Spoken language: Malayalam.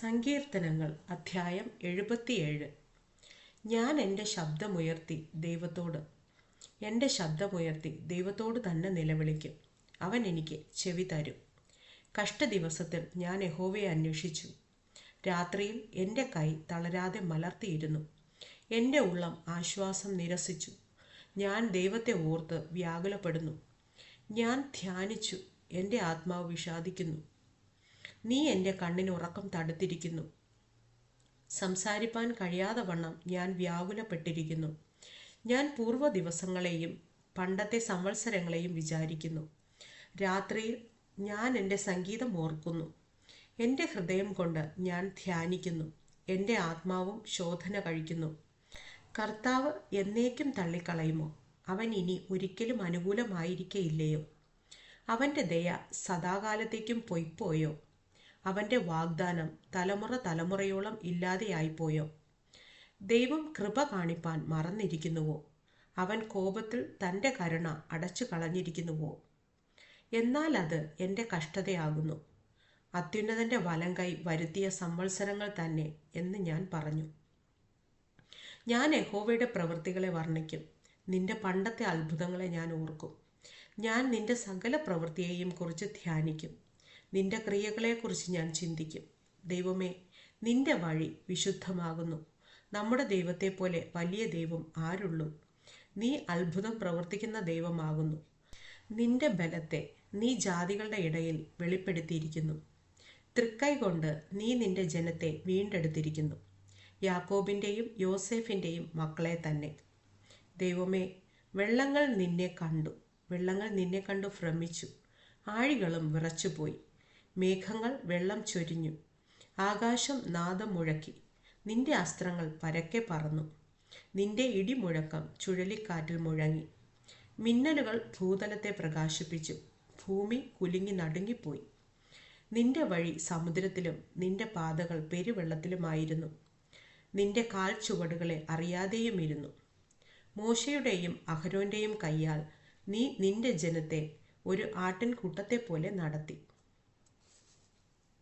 സങ്കീർത്തനങ്ങൾ അധ്യായം എഴുപത്തിയേഴ്. ഞാൻ എന്റെ ശബ്ദമുയർത്തി ദൈവത്തോട്. എന്റെ ശബ്ദമുയർത്തി ദൈവത്തോട് തന്നെ നിലവിളിക്കും. അവൻ എനിക്ക് ചെവി തരും. കഷ്ടദിവസത്തിൽ ഞാൻ യഹോവയെ അന്വേഷിച്ചു. രാത്രിയിൽ എന്റെ കൈ തളരാതെ മലർത്തിയിരുന്നു. എന്റെ ഉള്ളം ആശ്വാസം നിരസിച്ചു. ഞാൻ ദൈവത്തെ ഓർത്ത് വ്യാകുലപ്പെടുന്നു. ഞാൻ ധ്യാനിച്ചു. എന്റെ ആത്മാവ് വിഷാദിക്കുന്നു. നീ എന്റെ കണ്ണിന് ഉറക്കം തടുത്തിരിക്കുന്നു സംസാരിപ്പാൻ കഴിയാതെ വണ്ണം ഞാൻ വ്യാകുലപ്പെട്ടിരിക്കുന്നു. ഞാൻ പൂർവ ദിവസങ്ങളെയും പണ്ടത്തെ സംവത്സരങ്ങളെയും വിചാരിക്കുന്നു. രാത്രിയിൽ ഞാൻ എന്റെ സംഗീതം ഓർക്കുന്നു. എന്റെ ഹൃദയം കൊണ്ട് ഞാൻ ധ്യാനിക്കുന്നു. എന്റെ ആത്മാവും ശോധന കഴിക്കുന്നു. കർത്താവ് എന്നേക്കും തള്ളിക്കളയുമോ? അവൻ ഇനി ഒരിക്കലും അനുകൂലമായിരിക്കയില്ലയോ? അവന്റെ ദയ സദാകാലത്തേക്കും പൊയ്പോയോ അവന്റെ വാഗ്ദാനം തലമുറ തലമുറയോളം ഇല്ലാതെയായിപ്പോയോ? ദൈവം കൃപ കാണിപ്പാൻ മറന്നിരിക്കുന്നുവോ? അവൻ കോപത്തിൽ തന്റെ കരുണ അടച്ചു കളഞ്ഞിരിക്കുന്നുവോ? എന്നാൽ അത് എന്റെ കഷ്ടതയാകുന്നു. അത്യുന്നതന്റെ വലം കൈ വരുത്തിയ സംവത്സരങ്ങൾ തന്നെ എന്ന് ഞാൻ പറഞ്ഞു. ഞാൻ യഹോവയുടെ പ്രവൃത്തികളെ വർണിക്കും. നിന്റെ പണ്ടത്തെ അത്ഭുതങ്ങളെ ഞാൻ ഓർക്കും. ഞാൻ നിന്റെ സകല പ്രവൃത്തിയെയും കുറിച്ച് ധ്യാനിക്കും. നിന്റെ ക്രിയകളെക്കുറിച്ച് ഞാൻ ചിന്തിക്കും. ദൈവമേ നിന്റെ വഴി വിശുദ്ധമാകുന്നു. നമ്മുടെ ദൈവത്തെ പോലെ വലിയ ദൈവം ആരുള്ളൂ? നീ അത്ഭുതം പ്രവർത്തിക്കുന്ന ദൈവമാകുന്നു. നിന്റെ ബലത്തെ നീ ജാതികളുടെ ഇടയിൽ വെളിപ്പെടുത്തിയിരിക്കുന്നു. തൃക്കൈ കൊണ്ട് നീ നിന്റെ ജനത്തെ വീണ്ടെടുത്തിരിക്കുന്നു. യാക്കോബിന്റെയും യോസേഫിന്റെയും മക്കളെ തന്നെ. ദൈവമേ വെള്ളങ്ങൾ നിന്നെ കണ്ടു. വെള്ളങ്ങൾ നിന്നെ കണ്ടു ഭ്രമിച്ചു. ആഴികളും വിറച്ചുപോയി. മേഘങ്ങൾ വെള്ളം ചൊരിഞ്ഞു. ആകാശം നാദം മുഴക്കി. നിന്റെ അസ്ത്രങ്ങൾ പരക്കെ പറന്നു. നിന്റെ ഇടിമുഴക്കം ചുഴലിക്കാറ്റിൽ മുഴങ്ങി. മിന്നലുകൾ ഭൂതലത്തെ പ്രകാശിപ്പിച്ചു. ഭൂമി കുലുങ്ങി നടുങ്ങിപ്പോയി. നിന്റെ വഴി സമുദ്രത്തിലും നിന്റെ പാതകൾ പെരുവെള്ളത്തിലുമായിരുന്നു. നിന്റെ കാൽ ചുവടുകളെ അറിയാതെയും ഇരുന്നു മോശയുടെയും അഹരോന്റെയും കൈയാൽ നീ നിന്റെ ജനത്തെ ഒരു ആട്ടിൻകൂട്ടത്തെ പോലെ നടത്തി.